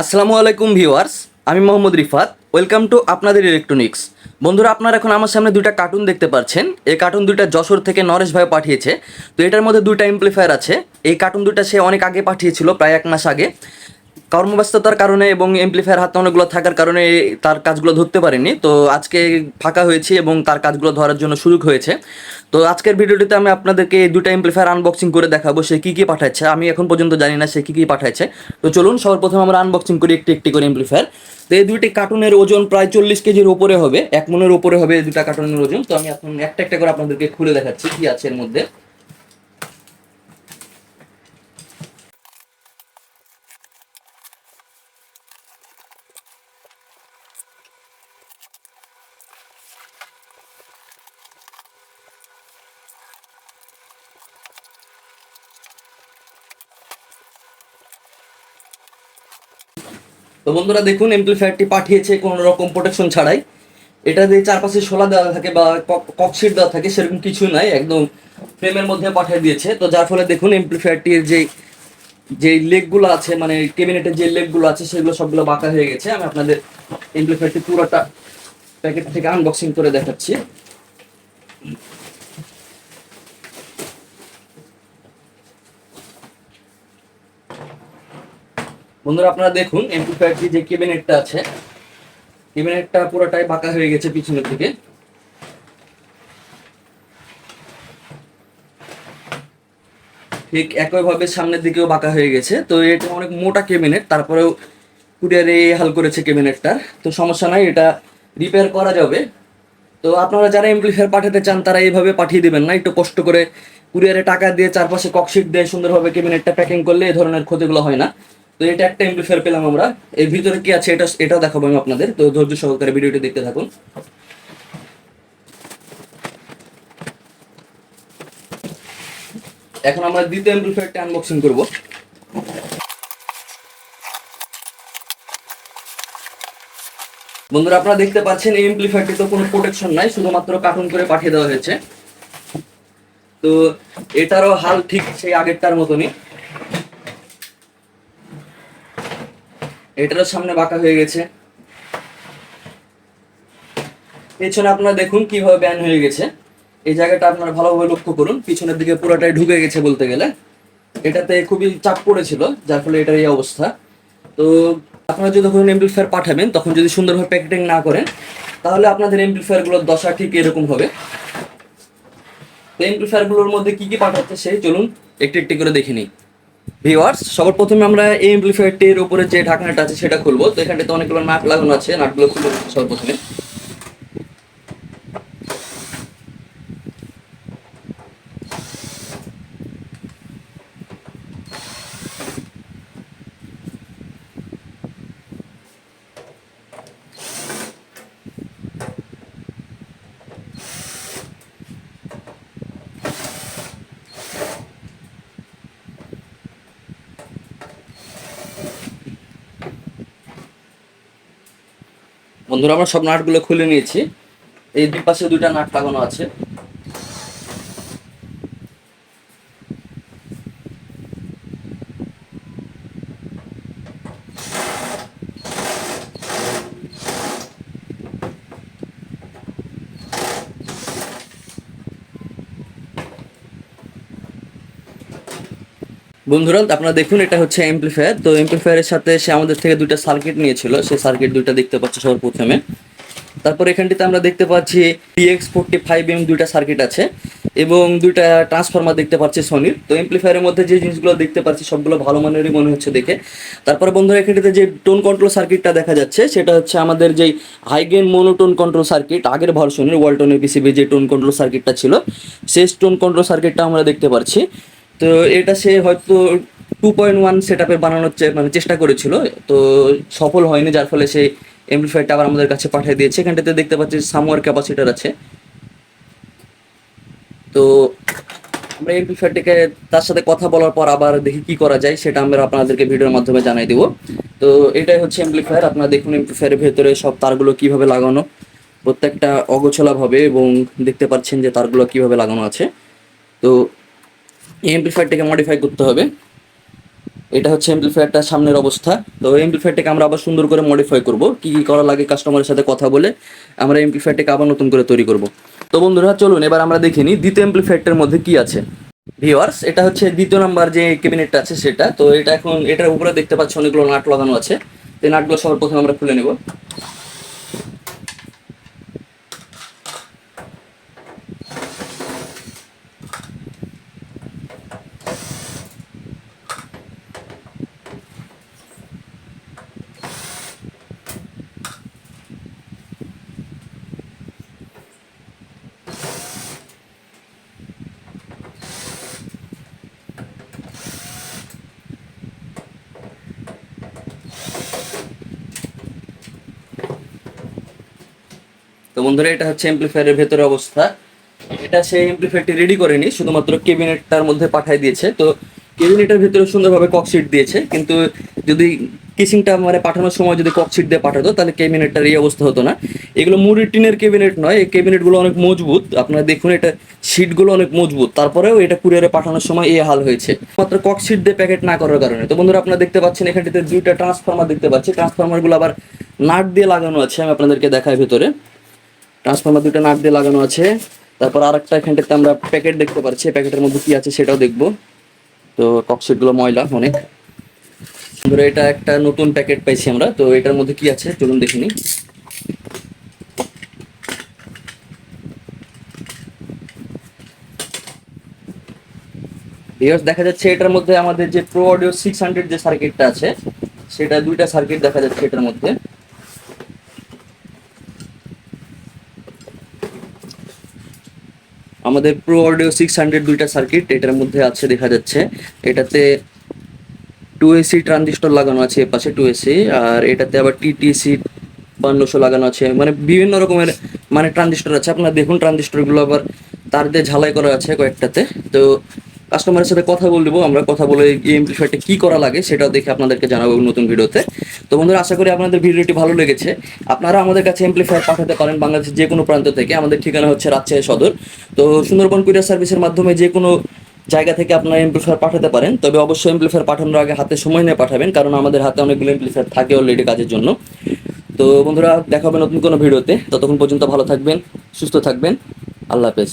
আসসালামু আলাইকুম ভিউয়ার্স, আমি মোহাম্মদ রিফাত, ওয়েলকাম টু আপনাদের ইলেকট্রনিক্স বন্ধুরা, আপনারা এখন আমার সামনে দুইটা কার্টুন দেখতে পাচ্ছেন এই কার্টুন দুইটা যশোর থেকে নরেশ ভাই পাঠিয়েছে। তো এটার মধ্যে দুইটা এমপ্লিফায়ার আছে। এই কার্টুন দুইটা সে অনেক আগে পাঠিয়েছিল, প্রায় এক মাস আগে। কর্মব্যস্ততার কারণে এবং এমপ্লিফায়ার হাতে অনেকগুলো থাকার কারণে তার কাজগুলো ধরতে পারেনি। তো আজকে ফাঁকা হয়েছি এবং তার কাজগুলো ধরার জন্য সুযোগ হয়েছে। তো আজকের ভিডিওটিতে আমি আপনাদেরকে দুটো এমপ্লিফায়ার আনবক্সিং করে দেখাবো, সে কী কী পাঠাচ্ছে। আমি এখন পর্যন্ত জানি না সে কী কী পাঠাচ্ছে। তো চলুন সবার প্রথমে আমরা আনবক্সিং করি একটি একটি করে এমপ্লিফায়ার তো এই দুইটি কার্টুনের ওজন প্রায় চল্লিশ কেজির উপরে হবে, এক মনের উপরে হবে এই দুটা কার্টুনের ওজন। তো আমি এখন একটা একটা করে আপনাদেরকে খুলে দেখাচ্ছি কি আছে এর মধ্যে। তো বন্ধুরা দেখুন এমপ্লিফায়ারটি পাঠিয়েছে কোনো রকম প্রোটেকশন ছাড়াই। এটা যে চারপাশে শোলা দেওয়া থাকে বা ককশিট দেওয়া থাকে, সেরকম কিছু নাই, একদম ফ্রেমের মধ্যে পাঠিয়ে দিয়েছে। তো যার ফলে দেখুন এমপ্লিফায়ারটির যে যে লেগগুলো আছে মানে কেবিনেটের যে লেগগুলো আছে, সেগুলো সবগুলো বাঁকা হয়ে গেছে। আমি আপনাদের এমপ্লিফায়ারটি পুরোটা প্যাকেট থেকে আনবক্সিং করে দেখাচ্ছি। বন্ধুরা, আপনারা দেখুন এমপ্লিফায়ারটি যে কেবিনেটটা আছে কেবিনেটটা পুরোটাই বাঁকা হয়ে গেছে পিছনের দিকে। ঠিক একইভাবে সামনের দিকেও বাঁকা হয়ে গেছে। তো এটা অনেক মোটা কেবিনেট তারপরেও কুরিয়ারে হাল করেছে কেবিনেটটা তো সমস্যা নাই, এটা রিপেয়ার করা যাবে। তো আপনারা যারা এমপ্লিফায়ার পাঠাতে চান, তারা এইভাবে পাঠিয়ে দেবেন না। একটু কষ্ট করে কুরিয়ারে টাকা দিয়ে চারপাশে ককশিট দিয়ে সুন্দরভাবে কেবিনেটটা প্যাকিং করলে এই ধরনের ক্ষতিগুলো হয় না। তো এটা একটা এমপ্লিফায়ার পেলাম আমরা। এর ভিতরে কি আছে এটা এটাও দেখাবো আমি আপনাদের। তো ধৈর্য সহকারে ভিডিওটি দেখতে থাকুন। এখন আমরা দ্বিতীয় এমপ্লিফায়ারটা আনবক্সিং করব। বন্ধুরা, আপনারা দেখতে পাচ্ছেন এই এমপ্লিফায়ারটি তো কোনো প্রোটেকশন নাই, শুধুমাত্র কার্টুন করে পাঠিয়ে দেওয়া হয়েছে। তো এটারও হাল ঠিক সেই আগেরটার মতনই। এটারও সামনে বাঁকা হয়ে গেছে। পেছনে আপনারা দেখুন কীভাবে ব্যান হয়ে গেছে। এই জায়গাটা আপনারা ভালোভাবে লক্ষ্য করুন, পিছনের দিকে পুরোটাই ঢুকে গেছে বলতে গেলে। এটাতে খুবই চাপ পড়েছিল, যার ফলে এটার এই অবস্থা। তো আপনারা যদি যখন এমপ্লিফায়ার পাঠাবেন, তখন যদি সুন্দরভাবে প্যাকেটিং না করেন, তাহলে আপনাদের এমপ্লিফায়ারগুলোর দশা ঠিক এরকম হবে। তো এমপ্লিফায়ারগুলোর মধ্যে কি কি পাঠাচ্ছে সেই চলুন একটি একটি করে দেখে নিই। ভিওয়ার্স সবার প্রথমে আমরা এই এমপ্লিফায়ারটির উপরে যে ঢাকনাটা আছে সেটা খুলবো। তো এখানটাতে অনেকগুলো নাট লাগানো আছে নাটগুলো খুলবো সবার প্রথমে। বন্ধুরা আমরা সব নাটগুলো খুলে নিয়েছি। এই দুই পাশে দুইটা নাট লাগানো আছে। বন্ধুরা, আপনারা দেখুন, এটা হচ্ছে এমপ্লিফায়ার তো এমপ্লিফায়ারের সাথে সে আমাদের থেকে দুইটা সার্কিট নিয়েছিল। সেই সার্কিট দুইটা দেখতে পাচ্ছি সবার প্রথমে। তারপর এখানটিতে আমরা দেখতে পাচ্ছি ডিএক্স ফোরটি ফাইভ এম দুইটা সার্কিট আছে এবং দুইটা ট্রান্সফরমার দেখতে পাচ্ছি সনির তো এমপ্লিফায়ারের মধ্যে যে জিনিসগুলো দেখতে পাচ্ছি, সবগুলো ভালো মানেরই মনে হচ্ছে দেখে। তারপর বন্ধুরা, এখানটিতে যে টোন কন্ট্রোল সার্কিটটা দেখা যাচ্ছে, সেটা হচ্ছে আমাদের যেই হাইগেন মোনোটোন কন্ট্রোল সার্কিট আগের ভার্সনের ওয়ালটনের পিসিবি যে টোন কন্ট্রোল সার্কিটটা ছিল, সেই টোন কন্ট্রোল সার্কিটটা আমরা দেখতে পাচ্ছি। তো এটা সে হয়তো টু পয়েন্ট ওয়ান সেট আপে বানানোর মানে চেষ্টা করেছিল। তো সফল হয়নি, যার ফলে সে এমপ্লিফায়ারটা আবার আমাদের কাছে পাঠিয়ে দিয়েছে। এখানটাতে দেখতে পাচ্ছি সামওয়ার ক্যাপাসিটার আছে। তো আমরা এমপ্লিফায়ারটিকে তার সাথে কথা বলার পর আবার দেখি কি করা যায়, সেটা আমরা আপনাদেরকে ভিডিওর মাধ্যমে জানাই দেবো। তো এটাই হচ্ছে এমপ্লিফায়ার আপনারা দেখুন এমপ্লিফায়ারের ভেতরে সব তারগুলো কীভাবে লাগানো। প্রত্যেকটা অগোছলাভাবে এবং দেখতে পাচ্ছেন যে তারগুলো কীভাবে লাগানো আছে। তো এই এমপ্লিফায়ারটাকে মডিফাই করতে হবে। এটা হচ্ছে এমপ্লিফায়ারটা সামনের অবস্থা। তো এমপ্লিফায়ারটাকে আমরা আবার সুন্দর করে মডিফাই করব। কি কি করা লাগে কাস্টমারের সাথে কথা বলে আমরা এমপ্লিফায়ারটাকে আবার নতুন করে তৈরি করব। তো বন্ধুরা, চলুন এবার আমরা দেখে নিই দ্বিতীয় এমপ্লিফায়ারটার মধ্যে কি আছে। ভিওয়ার্স এটা হচ্ছে দ্বিতীয় নাম্বার যে ক্যাবিনেটটা আছে সেটা। তো এটা এখন, এটার উপরে দেখতে পাচ্ছি অনেকগুলো নাট লাগানো আছে। তো নাটগুলো সবার প্রথমে আমরা খুলে নেব। তো বন্ধুরা, এটা হচ্ছে এমপ্লিফায়ারের ভেতরে অবস্থা। এটা সেই এমপ্লিফায়ারটি রেডি করেনি শুধুমাত্র কেবিনেটটার মধ্যে পাঠিয়ে দিয়েছে। তো কেবিনেটের ভেতরে সুন্দরভাবে ককশিট দিয়েছে, কিন্তু যদি কিসিংটা মানে পাঠানোর সময় যদি ককশিট দিয়ে পাঠাতো, তাহলে কেবিনেটটার এই অবস্থা হতো না। এগুলো মুড়ি টিনের কেবিনেট নয়, এই কেবিনেটগুলো অনেক মজবুত। আপনারা দেখুন, এটা শিটগুলো অনেক মজবুত। তারপরেও এটা কুরিয়ারে পাঠানোর সময় এই হাল হয়েছে। মাত্র ককশিট দিয়ে প্যাকেট না করার কারণে। তো বন্ধুরা, আপনারা দেখতে পাচ্ছেন, এখানটিতে দুইটা ট্রান্সফর্মার দেখতে পাচ্ছি। ট্রান্সফর্মারগুলো আবার নাট দিয়ে লাগানো আছে, আমি আপনাদেরকে দেখাই ভেতরে। ট্রান্সফর্মার দুটো নাট দিয়ে লাগানো আছে। তারপর আর একটা এখানটাতে আমরা প্যাকেট দেখতে পাচ্ছি, প্যাকেটের মধ্যে কি আছে সেটাও দেখব। তো ককশিটগুলো ময়লা অনেক। ধরো এটা একটা নতুন প্যাকেট পাইছি আমরা, তো এটার মধ্যে কি আছে চলুন দেখে নিই। দেখা যাচ্ছে এটার মধ্যে আমাদের যে প্রো অডিও সিক্স হান্ড্রেড যে সার্কিটটা আছে, সেটা দুইটা সার্কিট দেখা যাচ্ছে এটার মধ্যে। আমাদের প্রো অডিও সিক্স হান্ড্রেড দুইটা সার্কিট এটার মধ্যে আছে দেখা যাচ্ছে। এটাতে টু এসি ট্রানজিস্টর লাগানো আছে এ পাশে টু এসি আর এটাতে আবার টিটিসি বান্নশো লাগানো আছে। মানে বিভিন্ন রকমের মানে ট্রানজিস্টর আছে। আপনারা দেখুন ট্রানজিস্টরগুলো আবার তার দিয়ে ঝালাই করা আছে কয়েকটাতে। তো কাস্টমারের সাথে কথা বলব আমরা কথা বলে এই এমপ্লিফায়ারটা কি করা লাগে সেটাও দেখে আপনাদেরকে জানাব নতুন ভিডিওতে। তো বন্ধুরা, আশা করি আপনাদের ভিডিওটি ভালো লেগেছে। আপনারা আমাদের কাছে এমপ্লিফায়ার পাঠাতে পারেন বাংলাদেশের যে কোনো প্রান্ত থেকে। আমাদের ঠিকানা হচ্ছে রাজশাহী সদর। তো সুন্দরবন কুরিয়ার সার্ভিসের মাধ্যমে যে কোনো জায়গা থেকে আপনারা এমপ্লিফায়ার পাঠাতে পারেন। তবে অবশ্যই এমপ্লিফায়ার পাঠানোর আগে হাতে সময় নিয়ে পাঠাবেন, কারণ আমাদের হাতে অনেকগুলো এমপ্লিফায়ার থাকে অলরেডি কাজের জন্য। তো বন্ধুরা, দেখা হবে নতুন কোনো ভিডিওতে। ততক্ষণ পর্যন্ত ভালো থাকবেন, সুস্থ থাকবেন। আল্লাহ হাফেজ।